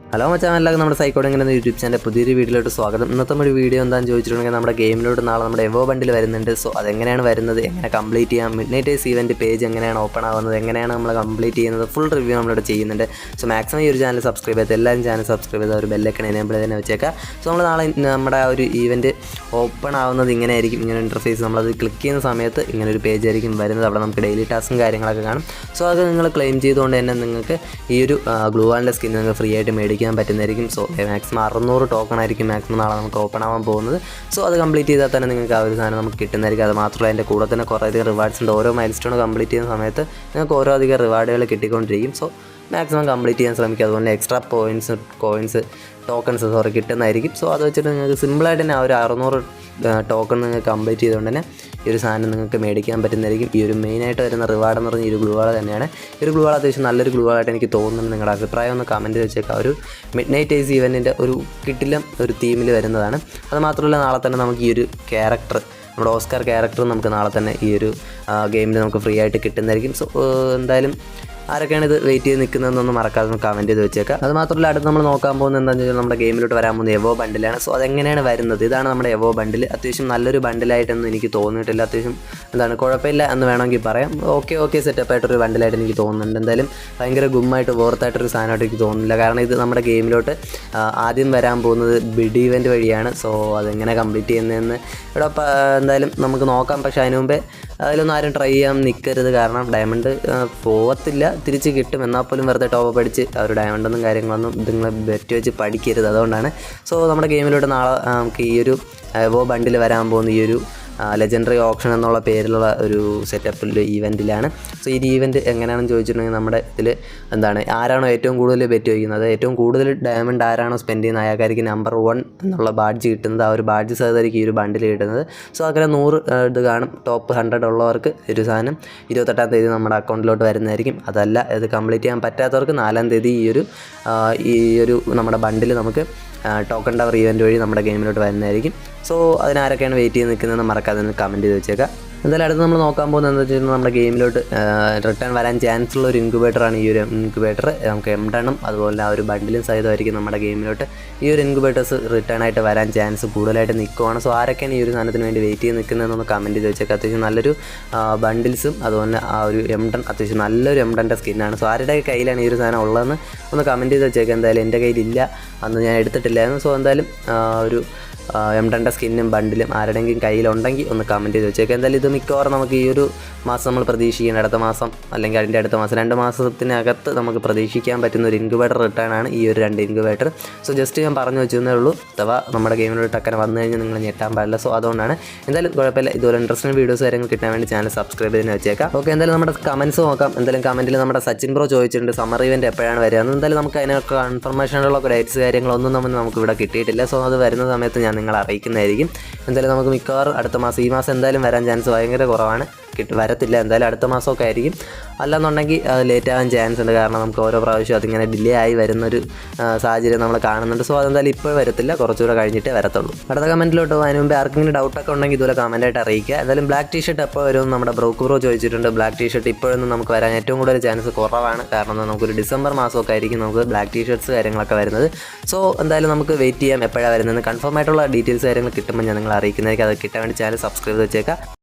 Hello മച്ചാൻ എല്ലാവർക്കും നമ്മുടെ സൈക്കോഡ് എങ്ങനെ യൂട്യൂബ് ചാനൽ പുതിയൊരു വീഡിയോയിലോട്ട് സ്വാഗതം. ഇന്നത്തെ ഒരു വീഡിയോ എന്താണെന്ന് ചോദിച്ചിട്ടുണ്ടെങ്കിൽ നമ്മുടെ ഗെയിമിലോട്ട് നാളെ നമ്മുടെ എവോ ബണ്ടിൽ വരുന്നുണ്ട്. സോ അതെങ്ങനെയാണ് വരുന്നത്? എങ്ങനെ കംപ്ലീറ്റ് ചെയ്യാം? മിഡ് നൈറ്റ് ഈവന്റ് പേജ് എങ്ങനെയാണ് ഓപ്പൺ ആവുന്നത്? എങ്ങനെയാണ് നമ്മൾ കംപ്ലീറ്റ് ചെയ്യുന്നത്? ഫുൾ റിവ്യൂ നമ്മളിവിടെ ചെയ്യുന്നുണ്ട്. സോ മാക്സിമം ഈ ഒരു ചാനൽ സബ്സ്ക്രൈബ് ചെയ്ത് എല്ലാവരും ചാനൽ സബ്സ്ക്രൈബ് ചെയ്ത് ഒരു ബെല്ലൊക്കെ എനേബിൾ തന്നെ വെച്ചേക്കാം സോ നമ്മൾ നാളെ നമ്മുടെ ആ ഒരു ഈവന്റ് ഓപ്പൺ ആവുന്നത് ഇങ്ങനെ ആയിരിക്കും. ഇങ്ങനെ ഇന്റർഫേസ് നമ്മളത് ക്ലിക്ക് ചെയ്യുന്ന സമയത്ത് ഇങ്ങനെ ഒരു പേജ് ആയിരിക്കും വരുന്നത്. അവിടെ നമുക്ക് ഡെയിലി ടാസ്കും കാര്യങ്ങളൊക്കെ കാണും. സോ അത് നിങ്ങൾ ക്ലെയിം ചെയ്തുകൊണ്ട് തന്നെ നിങ്ങൾക്ക് ഈ ഒരു ഗ്ലൂ വാളിന്റെ സ്കിൻ നിങ്ങൾക്ക് ഫ്രീ ആയിട്ട് മേടിക്കാൻ പറ്റുന്നതായിരിക്കും. സോ മാക്സിമം അറുന്നൂറ് ടോക്കൺ ആയിരിക്കും മാക്സിമം നാളെ നമുക്ക് ഓപ്പൺ ആവാൻ പോകുന്നത്. സോ അത് കംപ്ലീറ്റ് ചെയ്താൽ തന്നെ നിങ്ങൾക്ക് ആ ഒരു സാധനം നമുക്ക് കിട്ടുന്നതായിരിക്കും. അത് മാത്രമല്ല അതിന്റെ കൂടെ തന്നെ കുറേ അധികം റിവാർഡ്സ് ഉണ്ട്. ഓരോ മൈൽ സ്റ്റോൺ കംപ്ലീറ്റ് ചെയ്യുന്ന സമയത്ത് നിങ്ങൾക്ക് ഓരോ അധികം റിവാർഡുകൾ കിട്ടിക്കൊണ്ടിരിക്കും. സോ മാക്സിമം കംപ്ലീറ്റ് ചെയ്യാൻ ശ്രമിക്കുക അതുപോലെ extra points coins tokens sorry കിട്ടുന്നതായിരിക്കും. സോ അത് വെച്ചിട്ട് നിങ്ങൾക്ക് സിമ്പിളായിട്ട് തന്നെ ആ ഒരു അറുന്നൂറ് ടോക്കൺ നിങ്ങൾക്ക് കംപ്ലീറ്റ് ചെയ്തുകൊണ്ട് തന്നെ ഈ ഒരു സാധനം നിങ്ങൾക്ക് മേടിക്കാൻ പറ്റുന്നതായിരിക്കും. ഈ ഒരു മെയിനായിട്ട് വരുന്ന റിവാർഡ് എന്ന് പറഞ്ഞ ഈ ഒരു ഗ്ലൂവാള തന്നെയാണ്. ഈ ഒരു ഗ്ലൂവാള അത്യാവശ്യം നല്ലൊരു ഗ്ലൂവാളായിട്ട് എനിക്ക് തോന്നുന്നു നിങ്ങളുടെ അഭിപ്രായം ഒന്ന് കമന്റ് വെച്ചേക്കാം. ഒരു മിഡ് നൈറ്റ് ഏസ് ഇവന്റിന്റെ ഒരു കിട്ടിലും ഒരു തീമിൽ വരുന്നതാണ്. അതുമാത്രമല്ല നാളെ തന്നെ നമുക്ക് ഈ ഒരു ക്യാരക്ടർ നമ്മുടെ ഓസ്കാർ ക്യാരക്ടർ നമുക്ക് നാളെ തന്നെ ഈ ഒരു ഗെയിമിൽ നമുക്ക് ഫ്രീ ആയിട്ട് കിട്ടുന്നതായിരിക്കും. സോ എന്തായാലും ആരൊക്കെയാണ് ഇത് വെയിറ്റ് ചെയ്ത് നിൽക്കുന്നതെന്നൊന്നും മറക്കാതെ കമന്റ് ചെയ്ത് വെച്ചേക്കാം. അത് മാത്രമല്ല അടുത്ത് നമ്മൾ നോക്കാൻ പോകുന്നത് എന്താണെന്ന് വെച്ചാൽ നമ്മുടെ ഗെയിമിലോട്ട് വരാൻ പോകുന്ന എവോ ബണ്ടിലാണ് സോ അതെങ്ങനെയാണ് വരുന്നത്? ഇതാണ് നമ്മുടെ എവോ ബണ്ടിൽ അത്യാവശ്യം നല്ലൊരു ബണ്ടിലായിട്ടൊന്നും എനിക്ക് തോന്നിയിട്ടില്ല. അത്യാവശ്യം എന്താണ് കുഴപ്പമില്ല എന്ന് വേണമെങ്കിൽ പറയാം. ഓക്കെ ഓക്കെ സെറ്റപ്പ് ആയിട്ടൊരു ബണ്ടിലായിട്ട് എനിക്ക് തോന്നുന്നുണ്ട്. എന്തായാലും ഭയങ്കര ഗുമ്മായിട്ട് വേർത്തായിട്ടൊരു സാധനമായിട്ട് എനിക്ക് തോന്നുന്നില്ല. കാരണം ഇത് നമ്മുടെ ഗെയിമിലോട്ട് ആദ്യം വരാൻ പോകുന്നത് ബിഡ് ഇവന്റ് വഴിയാണ്. സോ അതെങ്ങനെ കംപ്ലീറ്റ് ചെയ്യുന്നതെന്ന് ഇവിടെ എന്തായാലും നമുക്ക് നോക്കാം. പക്ഷേ അതിന് മുമ്പേ അതിലൊന്നും ആരും ട്രൈ ചെയ്യാൻ നിൽക്കരുത് കാരണം ഡയമണ്ട് പോവത്തില്ല. തിരിച്ച് കിട്ടും. എന്നാൽ പോലും വെറുതെ ടോപ്പ് പഠിച്ച് അവർ ഡയമണ്ടൊന്നും കാര്യങ്ങളൊന്നും നിങ്ങൾ ബെറ്റ് വെച്ച് പഠിക്കരുത്. അതുകൊണ്ടാണ്. സോ നമ്മുടെ ഗെയിമിലൂടെ നാളെ നമുക്ക് ഈ ഒരു വോ ബണ്ടിൽ വരാൻ പോകുന്ന ഈ ഒരു ലെജൻഡറി ഓപ്ഷൻ എന്നുള്ള പേരിലുള്ള ഒരു സെറ്റപ്പിൽ ഈവന്റിലാണ് സോ ഈ ഈവന്റ് എങ്ങനെയാണെന്ന് ചോദിച്ചിട്ടുണ്ടെങ്കിൽ നമ്മുടെ ഇതിൽ എന്താണ് ആരാണോ ഏറ്റവും കൂടുതൽ ബെറ്റ് വയ്ക്കുന്നത് ഏറ്റവും കൂടുതൽ ഡയമണ്ട് ആരാണോ സ്പെൻഡ് ചെയ്യുന്ന അയാൾക്കാർക്ക് നമ്പർ വൺ എന്നുള്ള ബാഡ്ജ് കിട്ടുന്നത് ആ ഒരു ബാഡ്ജ് സഹതായിരിക്കും ഈ ഒരു ബണ്ടിൽ കിട്ടുന്നത്. സോ അങ്ങനെ നൂറ് ഇത് കാണും. ടോപ്പ് ഹൺഡ്രഡ് ഉള്ളവർക്ക് ഒരു സാധനം ഇരുപത്തെട്ടാം തീയതി നമ്മുടെ അക്കൗണ്ടിലോട്ട് വരുന്നതായിരിക്കും. അതല്ല ഇത് കംപ്ലീറ്റ് ചെയ്യാൻ പറ്റാത്തവർക്ക് നാലാം തീയതി ഈ ഒരു ഈ ഒരു നമ്മുടെ ബണ്ടിൽ നമുക്ക് ടോക്കൺ ടവർ ഇവന്റ് വഴി നമ്മുടെ ഗെയിമിലോട്ട് വരുന്നതായിരിക്കും. സോ അതിനാരൊക്കെയാണ് വെയിറ്റ് ചെയ്ത് നിൽക്കുന്നതെന്ന് മറക്കാതെ കമന്റ് ചെയ്ത് വെച്ചേക്കാം. എന്തായാലും അടുത്ത് നമ്മൾ നോക്കാൻ പോകുന്നത് എന്താ വെച്ചാൽ നമ്മുടെ ഗെയിമിലോട്ട് റിട്ടേൺ വരാൻ ചാൻസ് ഉള്ള ഒരു ഇൻക്യുബേറ്ററാണ് ഈ ഒരു ഇൻക്യുബേറ്റർ നമുക്ക് എം ടണ്ണും അതുപോലെ ആ ഒരു ബണ്ടിലും സഹിതമായിരിക്കും നമ്മുടെ ഗെയിമിലോട്ട്. ഈ ഒരു ഇൻക്യുബേറ്റേഴ്സ് റിട്ടേൺ ആയിട്ട് വരാൻ ചാൻസ് കൂടുതലായിട്ട് നിൽക്കുവാണ്. സോ ആരൊക്കെയാണ് ഈ ഒരു സാധനത്തിന് വേണ്ടി വെയിറ്റ് ചെയ്ത് നിൽക്കുന്നതെന്നൊന്ന് കമന്റ് ചെയ്ത് വെച്ചേക്കാം. അത്യാവശ്യം നല്ലൊരു ബണ്ടിൽസും അതുപോലെ ആ ഒരു എം ടൺ അത്യാവശ്യം നല്ലൊരു എം ടന്റെ സ്കിന്നാണ് സോ ആരുടെ കയ്യിലാണ് ഈ ഒരു സാധനം ഉള്ളതെന്ന് ഒന്ന് കമന്റ് ചെയ്ത് വെച്ചേക്കാം. എന്തായാലും എന്റെ കയ്യിലില്ല. അന്ന് ഞാൻ എടുത്തിട്ടില്ലായിരുന്നു. സോ എന്തായാലും ഒരു എം ടെന്റെ സ്കിന്നും ബണ്ടിലും ആരുടെയെങ്കിലും കയ്യിലുണ്ടെങ്കിൽ ഒന്ന് കമന്റ് ചെയ്ത് വെച്ചേക്കാം. എന്തായാലും ഇത് മിക്കവാറും നമുക്ക് ഈ ഒരു മാസം നമ്മൾ പ്രതീക്ഷിക്കണം അടുത്ത മാസം അല്ലെങ്കിൽ അതിന്റെ അടുത്ത മാസം രണ്ട് മാസത്തിനകത്ത് നമുക്ക് പ്രതീക്ഷിക്കാൻ പറ്റുന്ന ഒരു ഇൻക്യുബേറ്റർ റിട്ടേൺ ആണ് ഈ ഒരു രണ്ട് ഇൻക്യുബേറ്റർ സോ ജസ്റ്റ് ഞാൻ പറഞ്ഞു വെച്ചതേ ഉള്ളൂ. അഥവാ നമ്മുടെ ഗെയിമിലോട്ട് അങ്ങനെ വന്നു കഴിഞ്ഞാൽ നിങ്ങൾ ഞെട്ടാൻ പാടില്ല. സോ അതുകൊണ്ടാണ് എന്തായാലും കുഴപ്പമില്ല. ഇതുപോലെ ഇൻട്രസ്റ്റിംഗ് വീഡിയോസ് കാര്യങ്ങൾ കിട്ടാൻ വേണ്ടി ചാനൽ സബ്സ്ക്രൈബ് ചെയ്ത് വെച്ചേക്കാം. ഓക്കെ എന്തായാലും നമ്മുടെ കമൻസ് നോക്കാം. എന്തായാലും കമന്റിൽ നമ്മുടെ സച്ചിൻ ബ്രോ ചോദിച്ചിട്ടുണ്ട് സമ്മർ ഇവന്റ് എപ്പോഴാണ് വരിക? എന്തായാലും നമുക്ക് അതിനൊക്കെ കൺഫർമേഷനുകളൊക്കെ ഡേറ്റ്സ് കാര്യങ്ങളൊന്നും നമ്മൾ നമുക്ക് ഇവിടെ കിട്ടിയിട്ടില്ല. സോ അത് വരുന്ന സമയത്ത് ഞാൻ നിങ്ങളെ അറിയിക്കുന്നതായിരിക്കും എന്തായാലും നമുക്ക് മിക്കവാറും അടുത്ത മാസം ഈ മാസം എന്തായാലും വരാൻ ചാൻസ് ഭയങ്കര കുറവാണ്. കിട്ടി വരത്തില്ല എന്തായാലും അടുത്ത മാസമൊക്കെ ആയിരിക്കും. അല്ലാന്നുണ്ടെങ്കിൽ അത് ലേറ്റ് ആവാൻ ചാൻസ് ഉണ്ട്. കാരണം നമുക്ക് ഓരോ പ്രാവശ്യം അതിങ്ങനെ ഡിലേ ആയി വരുന്നൊരു സാഹചര്യം നമ്മൾ കാണുന്നുണ്ട്. സോ അതെന്തായാലും ഇപ്പോൾ വരത്തില്ല. കുറച്ചുകൂടെ കഴിഞ്ഞിട്ടേ വരത്തുള്ളൂ. അടുത്ത കമന്റിലോട്ട് അതിന് മുമ്പ് ആർക്കെങ്കിലും ഡൗട്ടൊക്കെ ഉണ്ടെങ്കിൽ ഇതുപോലെ കമന്റായിട്ട് അറിയിക്കുക. എന്തായാലും ബ്ലാക്ക് ടീഷർട്ട് എപ്പോൾ വരും? നമ്മുടെ ബ്രോക്ക് ബ്രോ ചോദിച്ചിട്ടുണ്ട്. ബ്ലാക്ക് ടീഷർട്ട് ഇപ്പോഴൊന്നും നമുക്ക് വരാൻ ഏറ്റവും കൂടുതൽ ചാൻസ് കുറവാണ്. കാരണം നമുക്കൊരു ഡിസംബർ മാസമൊക്കെ ആയിരിക്കും നമുക്ക് ബ്ലാക്ക് ടീഷർട്ട്സ് കാര്യങ്ങളൊക്കെ വരുന്നത്. സോ എന്തായാലും നമുക്ക് വെയിറ്റ് ചെയ്യാം. എപ്പോഴാണ് വരുന്നത് കൺഫേം ആയിട്ടുള്ള ഡീറ്റെയിൽസ് കാര്യങ്ങൾ കിട്ടുമ്പോൾ ഞാൻ നിങ്ങൾ അറിയിക്കുന്നതായിരിക്കും. അത് കിട്ടാൻ വേണ്ടി ചാനൽ സബ്സ്ക്രൈബ് ചെയ്ത് വെച്ചേക്കാം